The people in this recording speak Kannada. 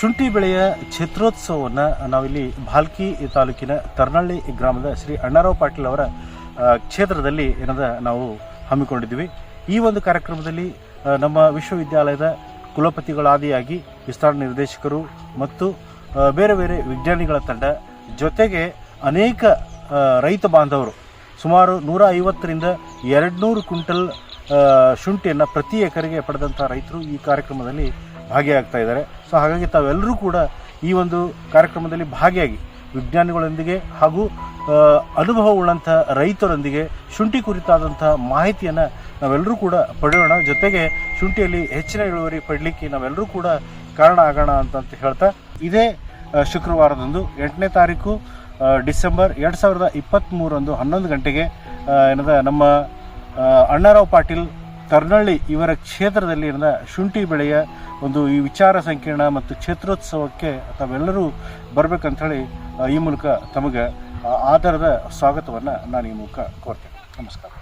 ಶುಂಠಿ ಬೆಳೆಯ ಕ್ಷೇತ್ರೋತ್ಸವವನ್ನು ನಾವಿಲ್ಲಿ ಭಾಲ್ಕಿ ತಾಲೂಕಿನ ತರ್ನಳ್ಳಿ ಗ್ರಾಮದ ಶ್ರೀ ಅಣ್ಣಾರಾವ್ ಪಾಟೀಲ್ ಅವರ ಕ್ಷೇತ್ರದಲ್ಲಿ ಏನದ ನಾವು ಹಮ್ಮಿಕೊಂಡಿದ್ದೀವಿ. ಈ ಒಂದು ಕಾರ್ಯಕ್ರಮದಲ್ಲಿ ನಮ್ಮ ವಿಶ್ವವಿದ್ಯಾಲಯದ ಕುಲಪತಿಗಳಾದಿಯಾಗಿ ವಿಸ್ತಾರ ನಿರ್ದೇಶಕರು ಮತ್ತು ಬೇರೆ ಬೇರೆ ವಿಜ್ಞಾನಿಗಳ ತಂಡ ಜೊತೆಗೆ ಅನೇಕ ರೈತ ಬಾಂಧವರು ಸುಮಾರು ನೂರ ಐವತ್ತರಿಂದ ಎರಡು ನೂರು ಕ್ವಿಂಟಲ್ ಶುಂಠಿಯನ್ನು ಪ್ರತಿ ಎಕರೆಗೆ ಪಡೆದಂಥ ರೈತರು ಈ ಕಾರ್ಯಕ್ರಮದಲ್ಲಿ ಭಾಗಿಯಾಗ್ತಾ ಇದ್ದಾರೆ. ಸೊ ಹಾಗಾಗಿ ತಾವೆಲ್ಲರೂ ಕೂಡ ಈ ಒಂದು ಕಾರ್ಯಕ್ರಮದಲ್ಲಿ ಭಾಗಿಯಾಗಿ ವಿಜ್ಞಾನಿಗಳೊಂದಿಗೆ ಹಾಗೂ ಅನುಭವ ಉಳ್ಳಂಥ ರೈತರೊಂದಿಗೆ ಶುಂಠಿ ಕುರಿತಾದಂಥ ಮಾಹಿತಿಯನ್ನು ನಾವೆಲ್ಲರೂ ಕೂಡ ಪಡೆಯೋಣ. ಜೊತೆಗೆ ಶುಂಠಿಯಲ್ಲಿ ಹೆಚ್ಚಿನ ಇಳುವರಿ ಪಡಲಿಕ್ಕೆ ನಾವೆಲ್ಲರೂ ಕೂಡ ಕಾರಣ ಆಗೋಣ ಅಂತಂತ ಹೇಳ್ತಾ ಇದೇ ಶುಕ್ರವಾರದಂದು ಎಂಟನೇ ತಾರೀಕು ಡಿಸೆಂಬರ್ ಎರಡು ಸಾವಿರದ ಇಪ್ಪತ್ತ್ಮೂರಂದು ಹನ್ನೊಂದು ಗಂಟೆಗೆ ಏನದ ನಮ್ಮ ಅಣ್ಣಾರಾವ್ ಪಾಟೀಲ್ ತರ್ನಳ್ಳಿ ಇವರ ಕ್ಷೇತ್ರದಲ್ಲಿ ಶುಂಠಿ ಬೆಳೆಯ ಒಂದು ಈ ವಿಚಾರ ಸಂಕಿರಣ ಮತ್ತು ಕ್ಷೇತ್ರೋತ್ಸವಕ್ಕೆ ತಾವೆಲ್ಲರೂ ಬರಬೇಕಂಥೇಳಿ ಈ ಮೂಲಕ ತಮಗೆ ಆಧಾರದ ಸ್ವಾಗತವನ್ನು ನಾನು ಈ ಮೂಲಕ ಕೋರ್ತೇನೆ. ನಮಸ್ಕಾರ.